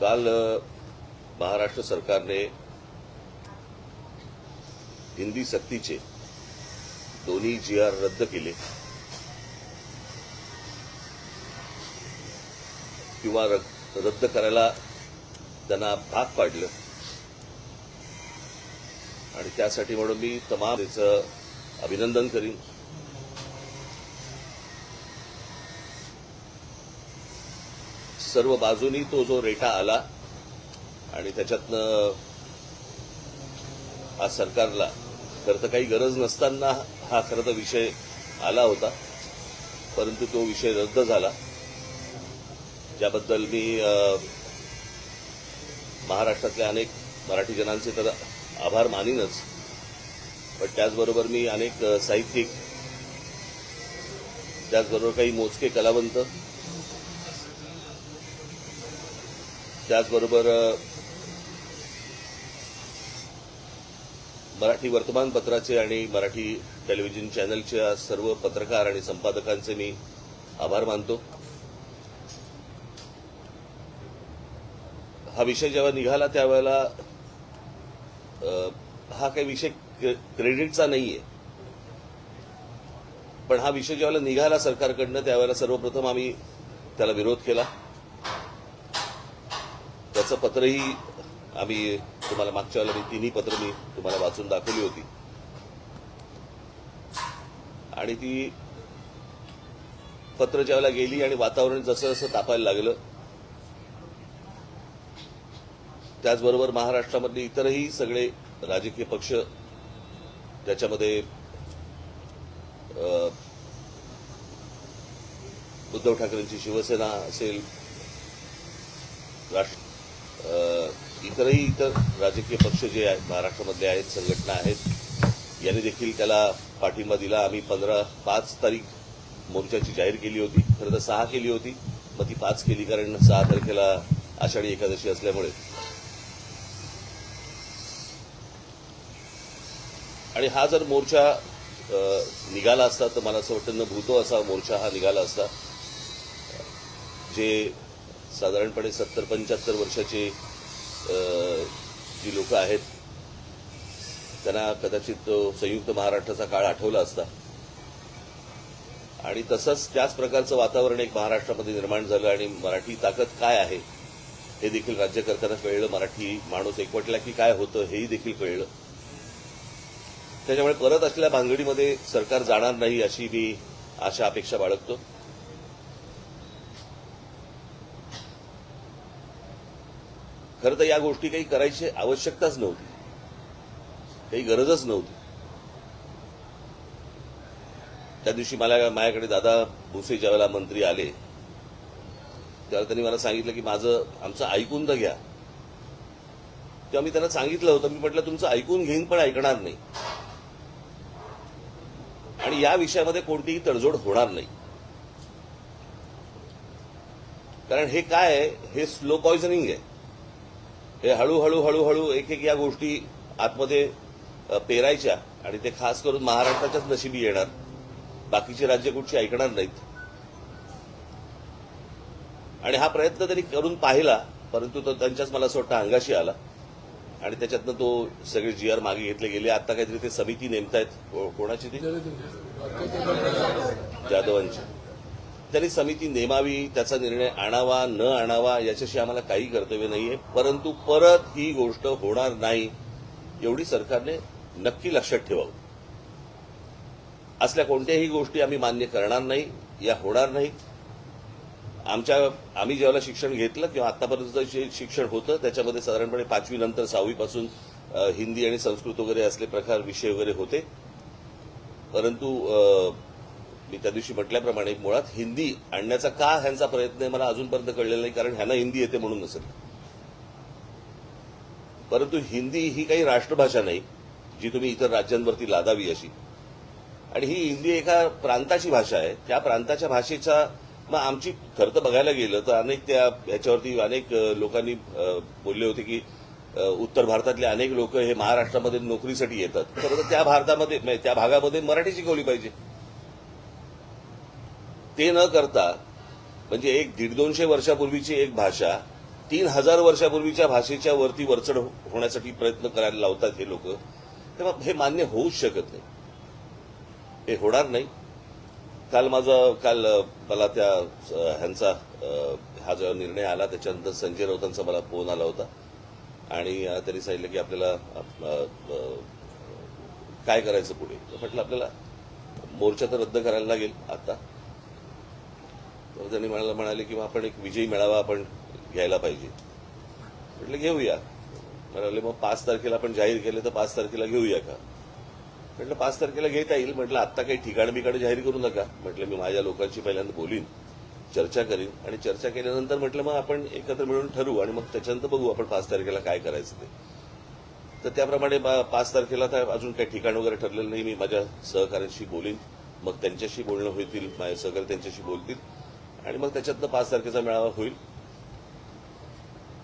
काल महाराष्ट्र सरकारने हिंदी सक्तीचे दोन्ही जी आर रद्द केले. किंवा र- रद्द करायला त्यांना भाग पाडलं. आणि त्यासाठी म्हणून मी तमाम त्याचं अभिनंदन करीन. सर्व बाजूनी तो जो रेटा आला आणि त्याच्यातनं आज सरकारला खरं तर काही गरज नसताना हा खरं तर विषय आला होता परंतु तो विषय रद्द झाला. ज्याबद्दल मी महाराष्ट्रातल्या अनेक मराठी जनांचे तर आभार मानीनच पण त्याचबरोबर मी अनेक साहित्यिक त्याचबरोबर काही मोजके कलावंत त्याचबरोबर मराठी वर्तमानपत्राचे आणि मराठी टेलिव्हिजन चॅनलच्या सर्व पत्रकार आणि संपादकांचे मी आभार मानतो. हा विषय जेव्हा निघाला त्यावेळेला हा काही विषय क्रे- क्रेडिटचा नाहीये. पण हा विषय ज्यावेळेला निघाला सरकारकडनं त्यावेळेला सर्वप्रथम आम्ही त्याला विरोध केला. त्याचं पत्रही आम्ही तुम्हाला मागच्या वेळेला मी तिन्ही पत्र मी तुम्हाला वाचून दाखवली होती. आणि ती पत्र ज्यावेळेला गेली आणि वातावरण जसं जसं तापायला लागलं त्याचबरोबर महाराष्ट्रामधले इतरही सगळे राजकीय पक्ष त्याच्यामध्ये उद्धव ठाकरेंची शिवसेना असेल राष्ट्र इतरही इतर राजकीय पक्ष जे आहेत महाराष्ट्रामधले आहेत संघटना आहेत यांनी देखील त्याला पाठिंबा दिला. आम्ही पंधरा पाच तारीख मोर्चाची जाहीर केली होती. खरं तर सहा केली होती. मग ती पाच केली कारण सहा तारखेला आषाढी एकादशी असल्यामुळे. आणि हा जर मोर्चा निघाला असता तर मला असं वाटतं न भूतो असा मोर्चा हा निघाला असता. जे साधारणपणे सत्तर पंच्याहत्तर वर्षाची जी लोक आहेत त्यांना कदाचित तो संयुक्त महाराष्ट्राचा काळ आठवला असता. आणि तसंच त्याच प्रकारचं वातावरण एक महाराष्ट्रामध्ये निर्माण झालं आणि मराठी ताकद काय आहे हे देखील राज्यकर्त्यांना कळलं. मराठी माणूस एकवटला की काय होतं हेही देखील कळलं. त्याच्यामुळे परत असलेल्या भानगडीमध्ये सरकार जाणार नाही अशी मी आशा अपेक्षा बाळगतो. खरं तर या गोष्टी काही करायची आवश्यकताच नव्हती. काही गरजच नव्हती. त्या दिवशी मला माझ्याकडे दादा भुसे ज्यावेळेला मंत्री आले त्यावेळेला त्यांनी मला सांगितलं की माझं आमचं ऐकून तर घ्या. तेव्हा मी त्यांना सांगितलं होतं मी म्हटलं तुमचं ऐकून घेईन पण ऐकणार नाही. आणि या विषयामध्ये कोणतीही तडजोड होणार नाही. कारण हे काय आहे? हे स्लो पॉइझनिंग आहे. हे हळूहळू हळूहळू एक एक या गोष्टी आतमध्ये पेरायच्या आणि ते खास करून महाराष्ट्राच्याच नशिबी येणार. बाकीची राज्य कुठची ऐकणार नाहीत. आणि हा प्रयत्न त्यांनी करून पाहिला परंतु तो त्यांच्याच मला असं वाटतं अंगाशी आला. आणि त्याच्यातनं तो सगळे जी आर मागे घेतले गेले. आता काहीतरी ते समिती नेमतायत. कोणाची ती? जाधवांची. त्यांनी समिती नेमावी त्याचा निर्णय आणावा न आणावा याच्याशी आम्हाला काही कर्तव्य नाहीये. परंतु परत ही गोष्ट होणार नाही एवढी सरकारने नक्की लक्षात ठेवावं. असल्या कोणत्याही गोष्टी आम्ही मान्य करणार नाही या होणार नाही. आमच्या आम्ही ज्यावेळेला शिक्षण घेतलं किंवा आतापर्यंत जे शिक्षण होतं त्याच्यामध्ये साधारणपणे पाचवी नंतर सहावीपासून हिंदी आणि संस्कृत वगैरे असले प्रकार विषय वगैरे होते. परंतु मी त्या दिवशी म्हटल्याप्रमाणे मुळात हिंदी आणण्याचा का ह्यांचा प्रयत्न आहे मला अजूनपर्यंत कळलेला नाही कारण ह्यांना हिंदी येते म्हणून नसेल. परंतु हिंदी ही काही राष्ट्रभाषा नाही जी तुम्ही इतर राज्यांवरती लादावी अशी. आणि ही हिंदी एका प्रांताची भाषा आहे. त्या प्रांताच्या भाषेचा मग आमची खरं तर बघायला गेलं तर अनेक त्या ह्याच्यावरती अनेक लोकांनी बोलले होते की उत्तर भारतातले अनेक लोक हे महाराष्ट्रामध्ये नोकरीसाठी येतात. खरं तर त्या भारतामध्ये म्हणजे त्या भागामध्ये मराठी शिकवली पाहिजे. ते न करता म्हणजे एक दीड दोनशे वर्षापूर्वीची एक भाषा तीन हजार वर्षापूर्वीच्या भाषेच्या वरती वरचढ हो-, होण्यासाठी प्रयत्न करायला लावतात हे लोक तेव्हा हे मान्य होऊच शकत नाही. हे होणार नाही. काल माझा काल मला त्या ह्यांचा हा जो निर्णय आला त्याच्यानंतर संजय राऊतांचा मला फोन आला होता. आणि त्यांनी सांगितलं की आपल्याला काय करायचं पुढे? म्हटलं आपल्याला मोर्चा तर रद्द करायला लागेल आता. तर त्यांनी म्हणाला म्हणाले की मग आपण एक विजयी मेळावा आपण घ्यायला पाहिजे. म्हटलं घेऊया. म्हणाले मग पाच तारखेला आपण जाहीर केलं तर पाच तारखेला घेऊया का? म्हटलं पाच तारखेला घेता येईल. म्हटलं आत्ता काही ठिकाण बिकाण जाहीर करू नका. म्हटलं मी माझ्या लोकांशी पहिल्यांदा बोलीन चर्चा करीन आणि चर्चा केल्यानंतर म्हटलं मग आपण एकत्र मिळून ठरवू आणि मग त्याच्यानंतर बघू आपण पाच तारखेला काय करायचं ते. तर त्याप्रमाणे बा- पाच तारखेला तर अजून काही ठिकाण वगैरे ठरलेलं नाही. मी माझ्या सहकाऱ्यांशी बोलीन. मग त्यांच्याशी बोलणं होतील माझे सहकारी त्यांच्याशी बोलतील. आणि मग त्याच्यातनं पाच तारखेचा मेळावा होईल.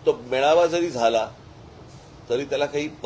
तो मेळावा जरी झाला तरी त्याला काही